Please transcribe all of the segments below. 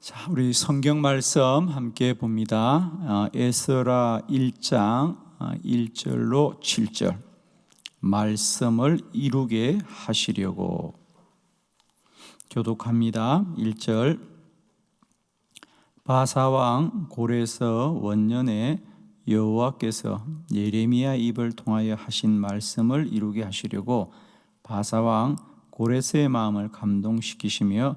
자, 우리 성경 말씀 함께 봅니다. 어, 에스라 1장 1절로 7절. 말씀을 이루게 하시려고 교독합니다. 1절 바사왕 고레서 원년에 여호와께서 예레미야 입을 통하여 하신 말씀을 이루게 하시려고 바사왕 고레스의 마음을 감동시키시며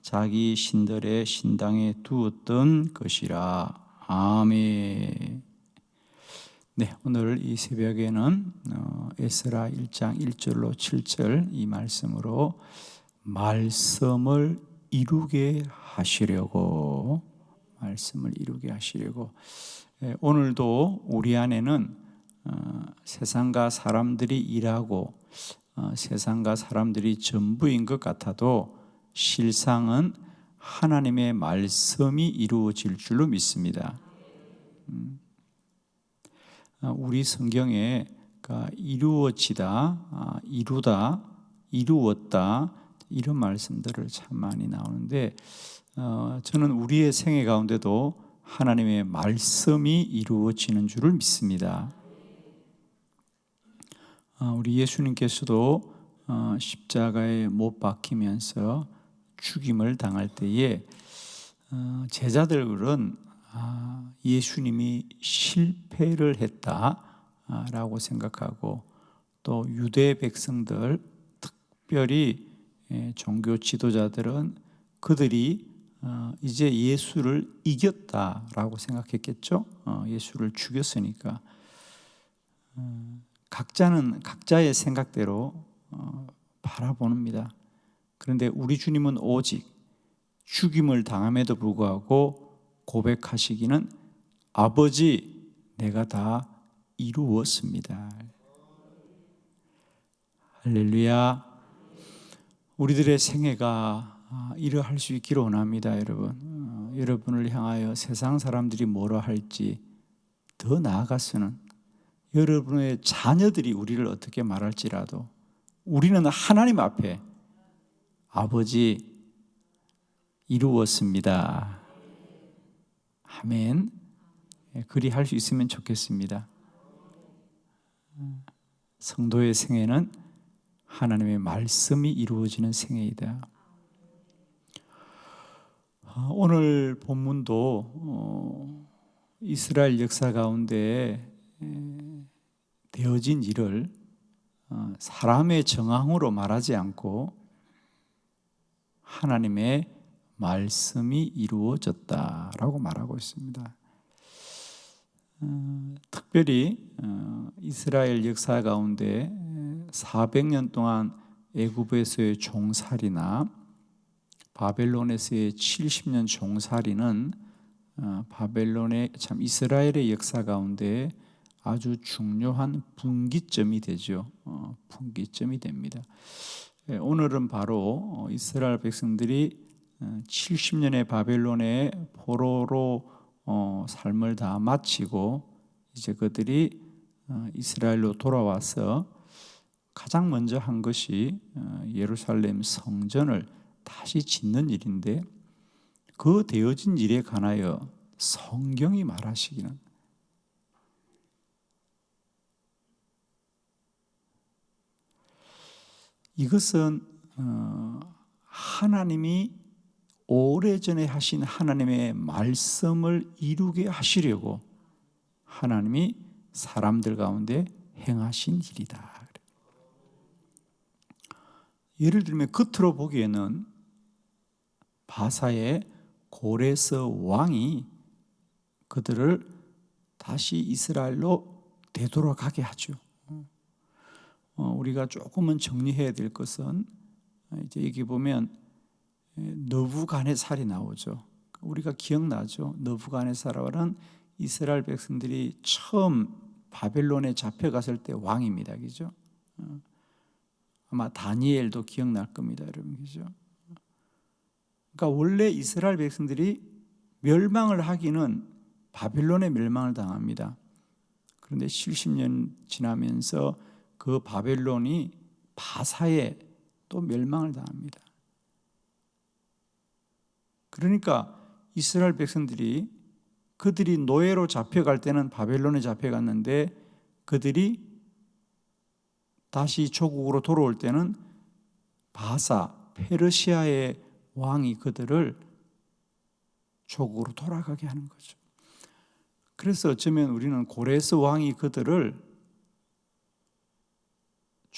자기 신들의 신당에 두었던 것이라 아멘. 네, 오늘 이 새벽에는 어, 에스라 1장 1절로 7절 이 말씀으로 말씀을 이루게 하시려고 말씀을 이루게 하시려고 예, 오늘도 우리 안에는 어, 세상과 사람들이 일하고 어, 세상과 사람들이 전부인 것 같아도 실상은 하나님의 말씀이 이루어질 줄로 믿습니다. 음, 어, 우리 성경에 이루어지다, 아, 이루다, 이루었다 이런 말씀들을 참 많이 나오는데 어, 저는 우리의 생애 가운데도 하나님의 말씀이 이루어지는 줄을 믿습니다. 어, 우리 예수님께서도 어, 십자가에 못 박히면서 죽임을 당할 때에 어, 제자들은 아, 예수님이 실패를 했다라고 생각하고 또 유대 백성들 특별히 예, 종교 지도자들은 그들이 어, 이제 예수를 이겼다라고 생각했겠죠. 어, 예수를 죽였으니까 어, 각자는 각자의 생각대로 바라봅니다. 그런데 우리 주님은 오직 죽임을 당함에도 불구하고 고백하시기는 아버지 내가 다 이루었습니다. 할렐루야. 우리들의 생애가 아, 이러할 수 있기를 원합니다, 여러분. 어, 여러분을 향하여 세상 사람들이 뭐라 할지 더 나아가서는 여러분의 자녀들이 우리를 어떻게 말할지라도 우리는 하나님 앞에 아버지 이루었습니다. 아멘. 예, 그리 할 수 있으면 좋겠습니다. 성도의 생애는 하나님의 말씀이 이루어지는 생애이다. 아, 오늘 본문도 어, 이스라엘 역사 가운데 되어진 일을 어, 사람의 정황으로 말하지 않고 하나님의 말씀이 이루어졌다라고 말하고 있습니다. 어, 특별히 이스라엘 역사 가운데 400년 동안 애굽에서의 종살이나 바벨론에서의 70년 종살이는 어, 바벨론의 참 이스라엘의 역사 가운데 아주 중요한 분기점이 되죠. 어, 분기점이 됩니다. 예, 오늘은 바로 어, 이스라엘 백성들이 70년의 바벨론의 포로로 어, 삶을 다 마치고 이제 그들이 어, 이스라엘로 돌아와서 가장 먼저 한 것이 어, 예루살렘 성전을 다시 짓는 일인데 그 되어진 일에 관하여 성경이 말하시기는 이것은 어, 하나님이 오래전에 하신 하나님의 말씀을 이루게 하시려고 하나님이 사람들 가운데 행하신 일이다. 예를 들면 겉으로 보기에는 바사의 고레스 왕이 그들을 다시 이스라엘로 되돌아가게 하죠. 어, 우리가 조금은 정리해야 될 것은 이제 여기 보면 너부간의 살이 나오죠. 우리가 기억나죠. 너부간의 살은 이스라엘 백성들이 처음 바벨론에 잡혀갔을 때 왕입니다. 그죠? 어, 아마 다니엘도 기억날 겁니다. 여러분. 그죠? 그러니까 원래 이스라엘 백성들이 멸망을 하기는 바벨론에 멸망을 당합니다. 그런데 70년 지나면서 그 바벨론이 바사에 또 멸망을 당합니다. 그러니까 이스라엘 백성들이 그들이 노예로 잡혀갈 때는 바벨론에 잡혀갔는데 그들이 다시 조국으로 돌아올 때는 바사 페르시아의 왕이 그들을 조국으로 돌아가게 하는 거죠. 그래서 어쩌면 우리는 고레스 왕이 그들을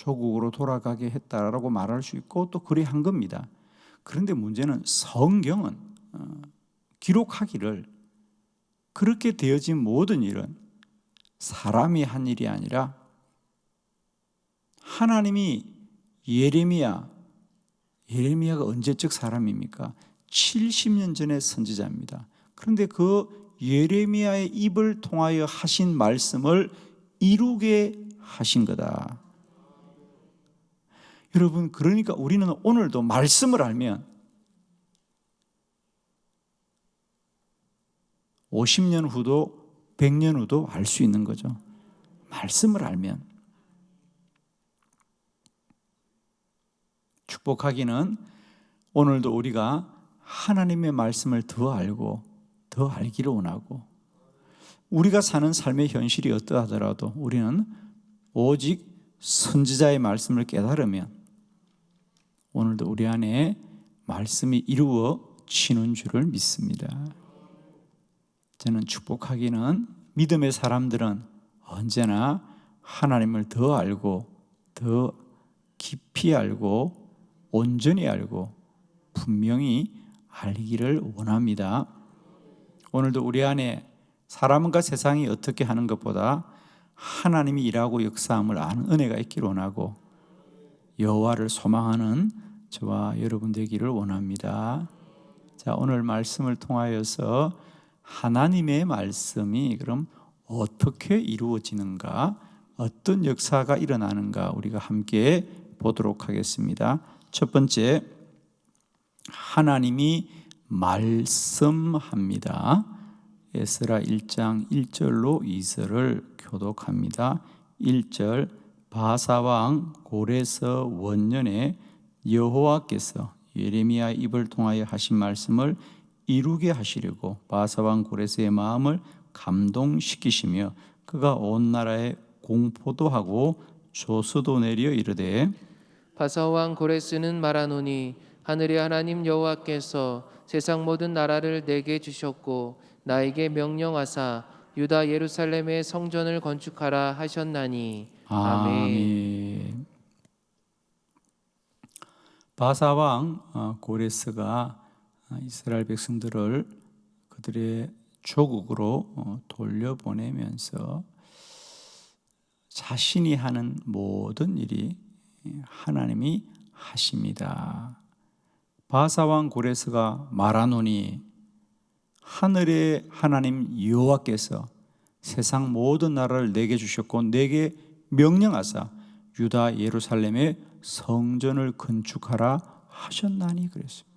조국으로 돌아가게 했다라고 말할 수 있고 또 그리 한 겁니다. 그런데 문제는 성경은 어, 기록하기를 그렇게 되어진 모든 일은 사람이 한 일이 아니라 하나님이 예레미야 예레미야가 언제적 사람입니까? 70년 전의 선지자입니다. 그런데 그 예레미야의 입을 통하여 하신 말씀을 이루게 하신 거다. 여러분, 그러니까 우리는 오늘도 말씀을 알면 50년 후도 100년 후도 알 수 있는 거죠. 말씀을 알면. 축복하기는 오늘도 우리가 하나님의 말씀을 더 알고 더 알기를 원하고 우리가 사는 삶의 현실이 어떠하더라도 우리는 오직 선지자의 말씀을 깨달으면 오늘도 우리 안에 말씀이 이루어지는 줄을 믿습니다. 저는 축복하기는 믿음의 사람들은 언제나 하나님을 더 알고 더 깊이 알고 온전히 알고 분명히 알기를 원합니다. 오늘도 우리 안에 사람과 세상이 어떻게 하는 것보다 하나님이 일하고 역사함을 아는 은혜가 있기를 원하고 여호와를 소망하는 저와 여러분 되기를 원합니다. 자, 오늘 말씀을 통하여서 하나님의 말씀이 그럼 어떻게 이루어지는가? 어떤 역사가 일어나는가? 우리가 함께 보도록 하겠습니다. 첫 번째 하나님이 말씀합니다. 에스라 1장 1절로 2절을 교독합니다. 1절 바사왕 고레서 원년에 여호와께서 예레미야 입을 통하여 하신 말씀을 이루게 하시려고 바사왕 고레스의 마음을 감동시키시며 그가 온 나라에 공포도 하고 조수도 내려 이르되 바사왕 고레스는 말하노니 하늘의 하나님 여호와께서 세상 모든 나라를 내게 주셨고 나에게 명령하사 유다 예루살렘의 성전을 건축하라 하셨나니 아멘. 아멘. 바사왕 어, 고레스가 어, 이스라엘 백성들을 그들의 조국으로 어, 돌려보내면서 자신이 하는 모든 일이 하나님이 하십니다. 바사 왕 고레스가 말하노니 하늘의 하나님 여호와께서 세상 모든 나라를 내게 주셨고 내게 명령하사 유다 예루살렘에 성전을 건축하라 하셨나니 그랬습니다.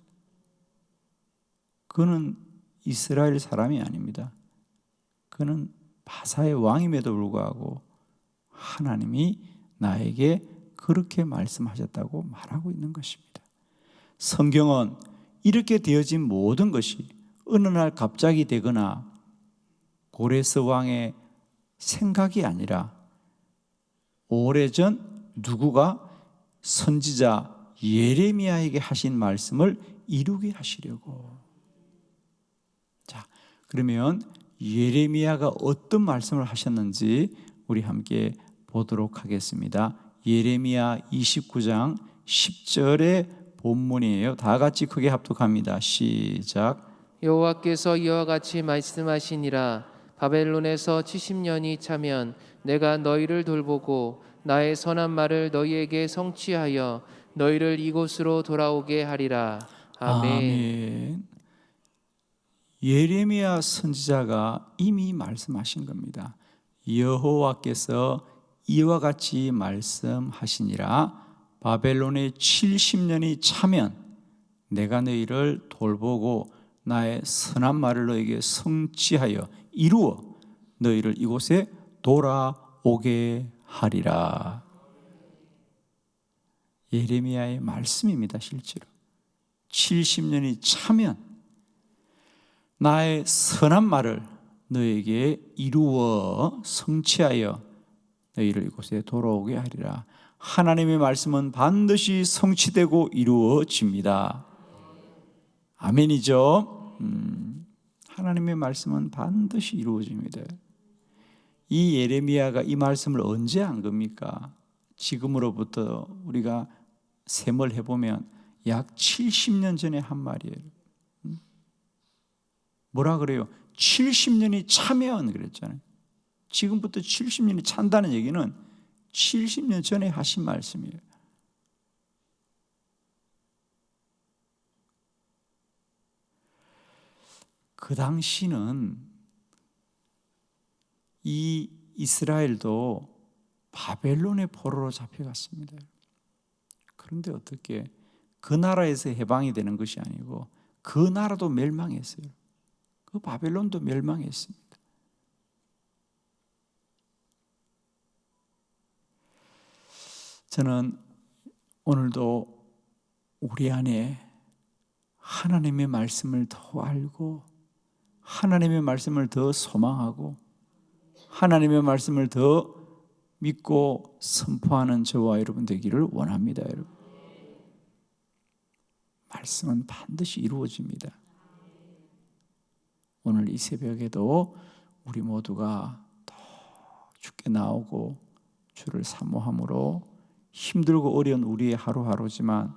그는 이스라엘 사람이 아닙니다. 그는 바사의 왕임에도 불구하고 하나님이 나에게 그렇게 말씀하셨다고 말하고 있는 것입니다. 성경은 이렇게 되어진 모든 것이 어느 날 갑자기 되거나 고레스 왕의 생각이 아니라 오래전 누구가 선지자 예레미야에게 하신 말씀을 이루게 하시려고. 자, 그러면 예레미야가 어떤 말씀을 하셨는지 우리 함께 보도록 하겠습니다. 예레미야 29장 10절의 본문이에요. 다 같이 크게 합독합니다. 시작. 여호와께서 이와 같이 말씀하시니라 바벨론에서 70년이 차면 내가 너희를 돌보고 나의 선한 말을 너희에게 성취하여 너희를 이곳으로 돌아오게 하리라. 아멘. 예레미야 선지자가 이미 말씀하신 겁니다. 여호와께서 이와 같이 말씀하시니라 바벨론의 70년이 차면 내가 너희를 돌보고 나의 선한 말을 너에게 성취하여 이루어 너희를 이곳에 돌아오게 하리라. 예레미야의 말씀입니다, 실제로. 70년이 차면 나의 선한 말을 너에게 이루어 성취하여 너희를 이곳에 돌아오게 하리라. 하나님의 말씀은 반드시 성취되고 이루어집니다. 아멘이죠. 음, 하나님의 말씀은 반드시 이루어집니다. 이 예레미야가 이 말씀을 언제 한 겁니까? 지금으로부터 우리가 셈을 해보면 약 70년 전에 한 말이에요. 음? 뭐라 그래요? 70년이 차면 그랬잖아요. 지금부터 70년이 찬다는 얘기는 70년 전에 하신 말씀이에요. 그 당시는 이 이스라엘도 바벨론의 포로로 잡혀갔습니다. 그런데 어떻게 그 나라에서 해방이 되는 것이 아니고 그 나라도 멸망했어요. 그 바벨론도 멸망했습니다. 저는 오늘도 우리 안에 하나님의 말씀을 더 알고 하나님의 말씀을 더 소망하고 하나님의 말씀을 더 믿고 선포하는 저와 여러분 되기를 원합니다, 여러분. 말씀은 반드시 이루어집니다. 오늘 이 새벽에도 우리 모두가 더 주께 나오고 주를 사모함으로 힘들고 어려운 우리의 하루하루지만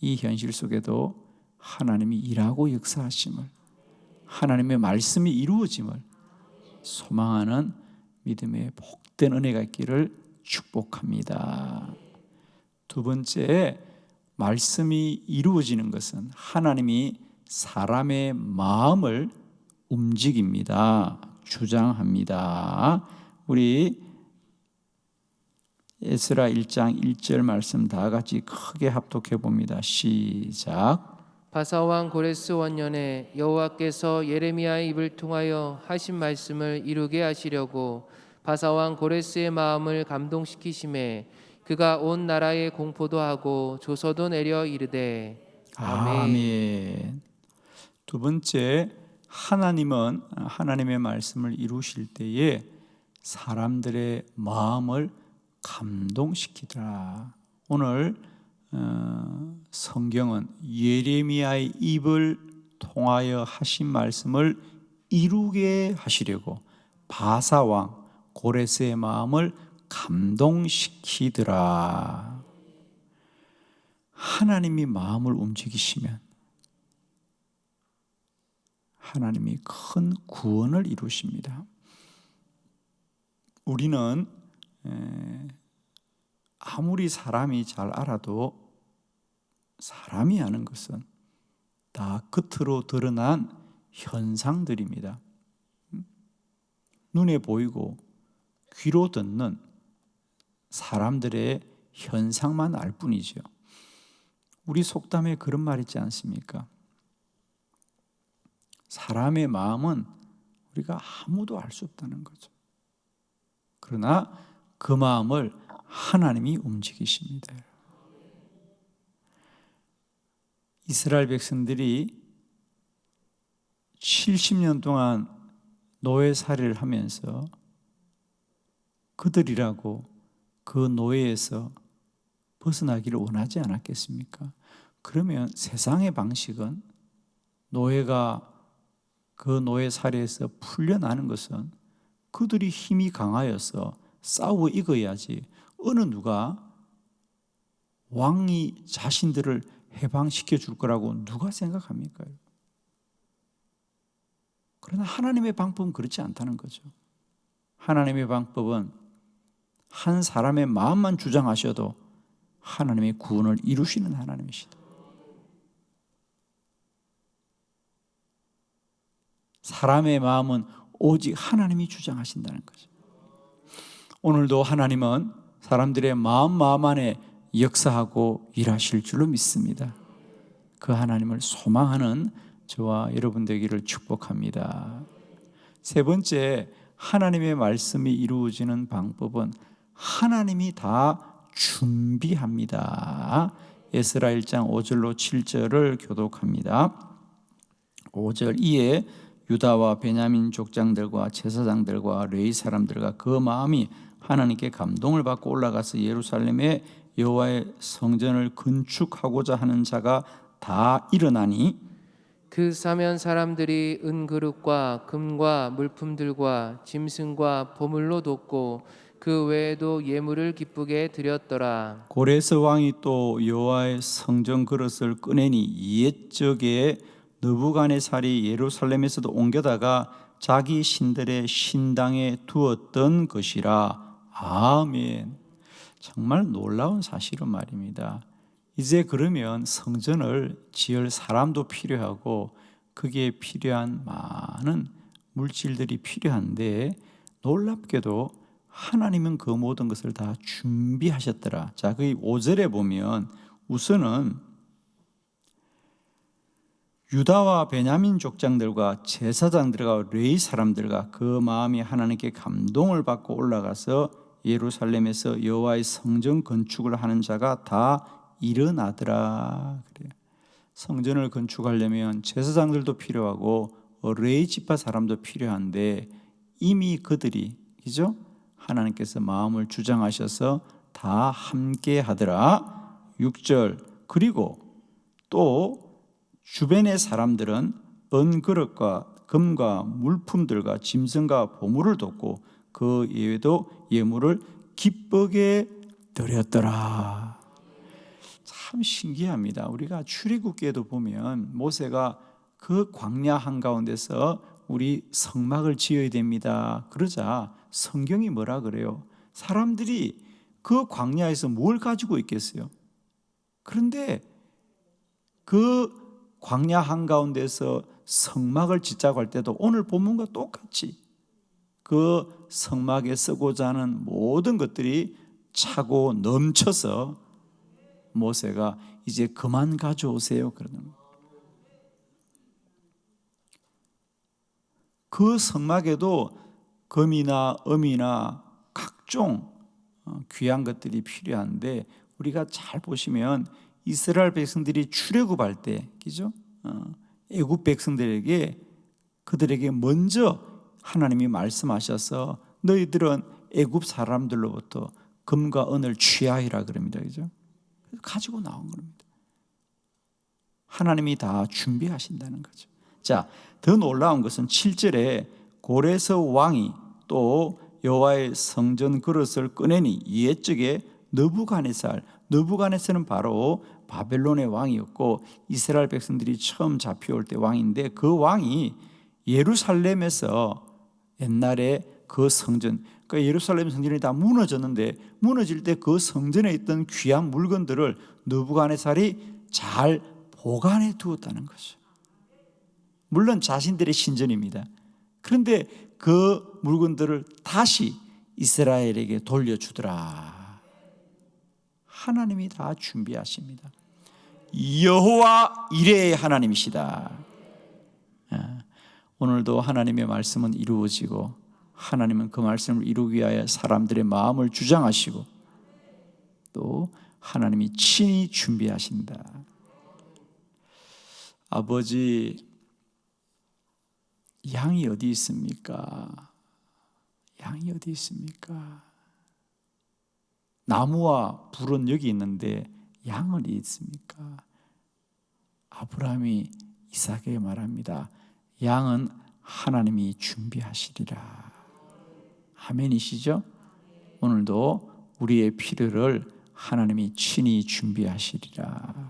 이 현실 속에도 하나님이 일하고 역사하심을 하나님의 말씀이 이루어짐을 소망하는 믿음의 복된 은혜가 있기를 축복합니다. 두 번째 말씀이 이루어지는 것은 하나님이 사람의 마음을 움직입니다. 주장합니다. 우리 에스라 1장 1절 말씀 다 같이 크게 합독해 봅니다. 시작. 바사왕 고레스 원년에 여호와께서 예레미야의 입을 통하여 하신 말씀을 이루게 하시려고 바사왕 고레스의 마음을 감동시키심에 그가 온 나라에 공포도 하고 조서도 내려 이르되 아멘. 두 번째 하나님은 하나님의 말씀을 이루실 때에 사람들의 마음을 감동시키더라. 오늘 어, 성경은 예레미야의 입을 통하여 하신 말씀을 이루게 하시려고 바사 왕 고레스의 마음을 감동시키더라. 하나님이 마음을 움직이시면 하나님이 큰 구원을 이루십니다. 우리는 에, 아무리 사람이 잘 알아도 사람이 아는 것은 다 겉으로 드러난 현상들입니다. 눈에 보이고 귀로 듣는 사람들의 현상만 알 뿐이죠. 우리 속담에 그런 말 있지 않습니까? 사람의 마음은 우리가 아무도 알 수 없다는 거죠. 그러나 그 마음을 하나님이 움직이십니다. 이스라엘 백성들이 70년 동안 노예살이를 하면서 그들이라고 그 노예에서 벗어나기를 원하지 않았겠습니까? 그러면 세상의 방식은 노예가 그 노예살이에서 풀려나는 것은 그들이 힘이 강하여서 싸워 이겨야지 어느 누가 왕이 자신들을 해방시켜 줄 거라고 누가 생각합니까? 그러나 하나님의 방법은 그렇지 않다는 거죠. 하나님의 방법은 한 사람의 마음만 주장하셔도 하나님의 구원을 이루시는 하나님이시다. 사람의 마음은 오직 하나님이 주장하신다는 거죠. 오늘도 하나님은 사람들의 마음 마음 안에 역사하고 일하실 줄로 믿습니다. 그 하나님을 소망하는 저와 여러분 되기를 축복합니다. 세 번째, 하나님의 말씀이 이루어지는 방법은 하나님이 다 준비합니다. 에스라 1장 5절로 7절을 교독합니다. 5절 이에 유다와 베냐민 족장들과 제사장들과 레위 사람들과 그 마음이 하나님께 감동을 받고 올라가서 예루살렘에 여호와의 성전을 건축하고자 하는 자가 다 일어나니 그 사면 사람들이 은그릇과 금과 물품들과 짐승과 보물로 돕고 그 외에도 예물을 기쁘게 드렸더라. 고레스 왕이 또 여호와의 성전 그릇을 꺼내니 옛적에 느부갓네살이 예루살렘에서도 옮겨다가 자기 신들의 신당에 두었던 것이라. 아멘. 정말 놀라운 사실은 말입니다. 이제 그러면 성전을 지을 사람도 필요하고 그게 필요한 많은 물질들이 필요한데 놀랍게도 하나님은 그 모든 것을 다 준비하셨더라. 자, 그 5절에 보면 우선은 유다와 베냐민 족장들과 제사장들과 레이 사람들과 그 마음이 하나님께 감동을 받고 올라가서 예루살렘에서 여호와의 성전 건축을 하는 자가 다 일어나더라. 그래요. 성전을 건축하려면 제사장들도 필요하고 레이 지파 사람도 필요한데 이미 그들이 그죠? 하나님께서 마음을 주장하셔서 다 함께 하더라. 6절 그리고 또 주변의 사람들은 은그릇과 금과 물품들과 짐승과 보물을 돕고 그 이외에도 예물을 기쁘게 드렸더라. 참 신기합니다. 우리가 출애굽기에도 보면 모세가 그 광야 한가운데서 우리 성막을 지어야 됩니다. 그러자 성경이 뭐라 그래요? 사람들이 그 광야에서 뭘 가지고 있겠어요? 그런데 그 광야 한가운데서 성막을 짓자고 할 때도 오늘 본문과 똑같이 그 성막에 쓰고자 하는 모든 것들이 차고 넘쳐서 모세가 이제 그만 가져오세요 그러는. 그 성막에도 금이나 음이나 각종 어, 귀한 것들이 필요한데 우리가 잘 보시면 이스라엘 백성들이 출애굽할 때, 그죠? 어, 애굽 백성들에게 그들에게 먼저 하나님이 말씀하셔서 너희들은 애굽 사람들로부터 금과 은을 취하이라 그럽니다, 그죠? 가지고 나온 겁니다. 하나님이 다 준비하신다는 거죠. 자, 더 놀라운 것은 7절에 고레서 왕이 또 여호와의 성전 그릇을 꺼내니 옛적에 느부갓네살 느부갓네살은 바로 바벨론의 왕이었고 이스라엘 백성들이 처음 잡혀올 때 왕인데 그 왕이 예루살렘에서 옛날에 그 성전 그러니까 예루살렘 성전이 다 무너졌는데 무너질 때 그 성전에 있던 귀한 물건들을 느부갓네살이 잘 보관해 두었다는 거죠. 물론 자신들의 신전입니다. 그런데 그 물건들을 다시 이스라엘에게 돌려주더라. 하나님이 다 준비하십니다. 여호와 이레의 하나님이시다. 아, 오늘도 하나님의 말씀은 이루어지고 하나님은 그 말씀을 이루기 위하여 사람들의 마음을 주장하시고 또 하나님이 친히 준비하신다. 아버지 양이 어디 있습니까? 양이 어디 있습니까? 나무와 불은 여기 있는데 양은 어디 있습니까? 아브라함이 이삭에게 말합니다. 양은 하나님이 준비하시리라. 아멘이시죠? 오늘도 우리의 필요를 하나님이 친히 준비하시리라.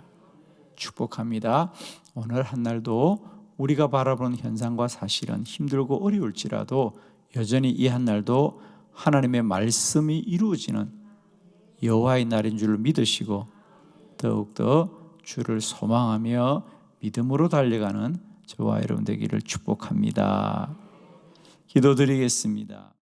축복합니다. 오늘 한 날도 우리가 바라보는 현상과 사실은 힘들고 어려울지라도 여전히 이 한 날도 하나님의 말씀이 이루어지는 여호와의 날인 줄 믿으시고 더욱더 주를 소망하며 믿음으로 달려가는 저와 여러분 되기를 축복합니다. 기도드리겠습니다.